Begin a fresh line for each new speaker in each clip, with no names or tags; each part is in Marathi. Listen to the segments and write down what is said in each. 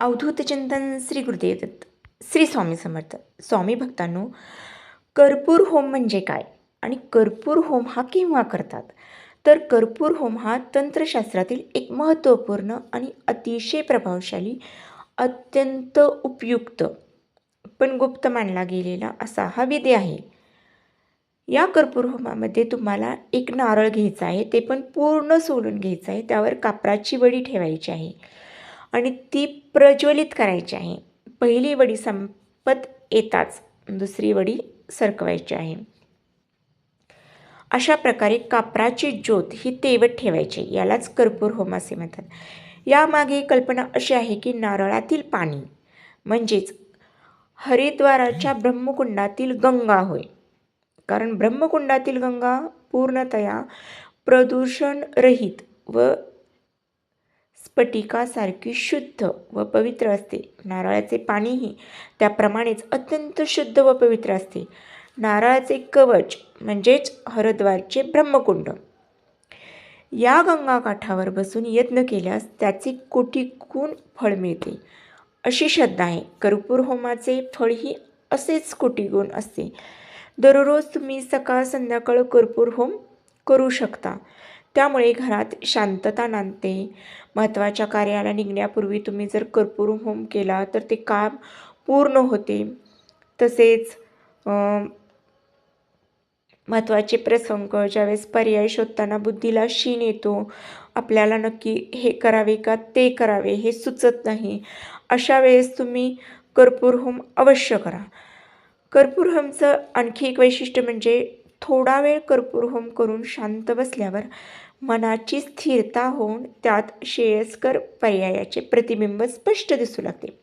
अवधूत चिंतन श्री गुरुदेव दत्त श्री स्वामी समर्थ. स्वामी भक्तांनो कर्पूर होम म्हणजे काय आणि कर्पूर होम हा केव्हा करतात? तर कर्पूर होम हा तंत्रशास्त्रातील एक महत्त्वपूर्ण आणि अतिशय प्रभावशाली अत्यंत उपयुक्त पण गुप्त मानला गेलेला असा हा विधी आहे. या कर्पूर होमामध्ये तुम्हाला एक नारळ घ्यायचा आहे ते पण पूर्ण सोलून घ्यायचं आहे त्यावर कापराची वडी ठेवायची आहे. आणि ती प्रज्वलित करायची आहे. पहिली वडी संपत येताच दुसरी वडी सरकवायची आहे. अशा प्रकारे कापराची ज्योत ही तेवत ठेवायची. यालाच कर्पूर होम असे म्हणतात. यामागे कल्पना अशी आहे की नारळातील पाणी म्हणजेच हरिद्वाराच्या ब्रह्मकुंडातील गंगा होय. कारण ब्रह्मकुंडातील गंगा पूर्णतया प्रदूषणरहित व स्फटिकासारखी शुद्ध व पवित्र असते. नारळाचे पाणीही त्याप्रमाणेच अत्यंत शुद्ध व पवित्र असते. नारळाचे कवच म्हणजेच हरिद्वारचे ब्रह्मकुंड. या गंगाकाठावर बसून यत्न केल्यास त्याचे कोटी गुण फळ मिळते. अशी श्रद्धा आहे. कर्पूर होमाचे फळही असेच कोटी गुण असते. दररोज तुम्ही सकाळ संध्याकाळ कर्पूर होम करू शकता. त्यामुळे घरात शांतता नांदते. महत्त्वाच्या कार्याला निघण्यापूर्वी तुम्ही जर कर्पूर होम केला तर ते काम पूर्ण होते. तसेच महत्त्वाचे प्रसंग ज्यावेळेस पर्याय शोधताना बुद्धीला शीन येतो आपल्याला नक्की हे करावे का ते करावे हे सुचत नाही. अशा वेळेस तुम्ही कर्पूर होम अवश्य करा. कर्पूर होमचं आणखी एक वैशिष्ट्य म्हणजे थोडा वेळ कर्पूरहोम करून शांत बसल्यावर मनाची स्थिरता होऊन त्यात श्रेयस्कर पर्यायाचे प्रतिबिंब स्पष्ट दिसू लागते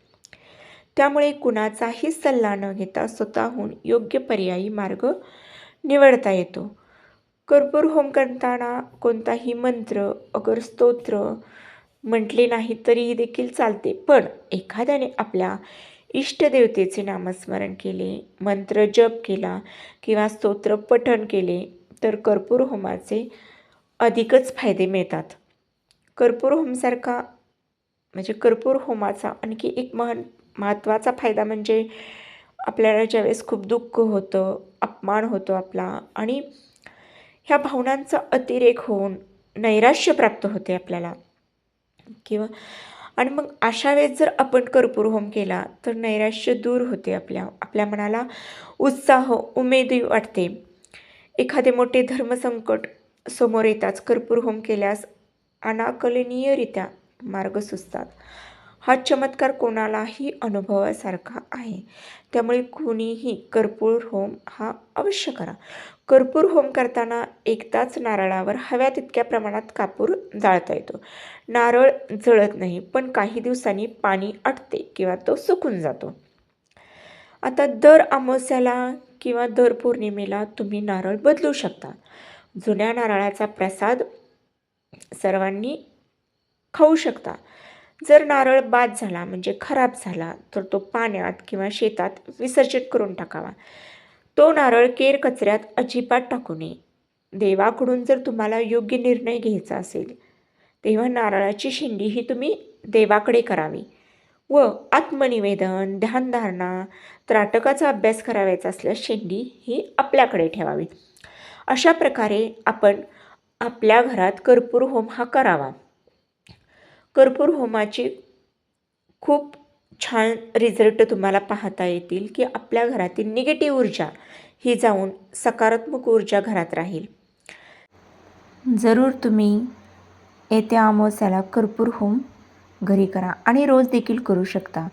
त्यामुळे कुणाचाही सल्ला न घेता स्वतःहून योग्य पर्यायी मार्ग निवडता येतो. कर्पूर होम करताना कोणताही मंत्र अगर स्तोत्र म्हटले नाही तरीही देखील चालते पण एखाद्याने आपल्या इष्टदेवतेचे नामस्मरण केले मंत्र जप केला किंवा स्तोत्र पठण केले तर कर्पूर होमाचे अधिकच फायदे मिळतात. कर्पूर होमसारखा म्हणजे कर्पूर होमाचा आणखी एक महन महत्त्वाचा फायदा म्हणजे आपल्याला ज्यावेळेस खूप दुःख होतं अपमान होतो आपला आणि ह्या भावनांचा अतिरेक होऊन नैराश्य प्राप्त होते आपल्याला. किंवा आणि मग अशा वेळेस जर आपण कर्पूर होम केला तर नैराश्य दूर होते आपल्या आपल्या मनाला उत्साह उमेदी वाटते. एखादे मोठे धर्मसंकट समोर येताच कर्पूर होम केल्यास अनाकलनीयरित्या मार्ग सुचतात. हा चमत्कार कोणालाही अनुभवासारखा आहे. त्यामुळे कुणीही कर्पूर होम हा अवश्य करा. कर्पूर होम करताना एकदाच नारळावर हव्या तितक्या प्रमाणात कापूर जाळता येतो. नारळ जळत नाही पण काही दिवसांनी पाणी आटते किंवा तो सुकून जातो. आता दर अमावस्याला किंवा दर पौर्णिमेला तुम्ही नारळ बदलू शकता. जुन्या नारळाचा प्रसाद सर्वांनी खाऊ शकता. जर नारळ बाद झाला म्हणजे खराब झाला तर तो पाण्यात किंवा शेतात विसर्जित करून टाकावा. तो नारळ केर कचऱ्यात अजिबात टाकू नये. देवाकडून जर तुम्हाला योग्य निर्णय घ्यायचा असेल तेव्हा नारळाची शेंडी ही तुम्ही देवाकडे करावी. व आत्मनिवेदन ध्यानधारणा त्राटकाचा अभ्यास करावायचा असल्यास शेंडी ही आपल्याकडे ठेवावी अशा प्रकारे आपण आपल्या घरात कर्पूर होम हा करावा. कर्पूर होमाची खूप छान रिझल्ट तुम्हाला पाहता येतील की आपल्या घरातील निगेटिव्ह ऊर्जा ही जाऊन सकारात्मक ऊर्जा घरात राहील. जरूर तुम्ही येत्या अमावस्याला कर्पूर होम घरी करा आणि रोज देखील करू शकता.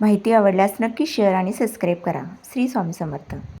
माहिती आवडल्यास नक्की शेअर आणि सबस्क्राईब करा. श्री स्वामी समर्थ.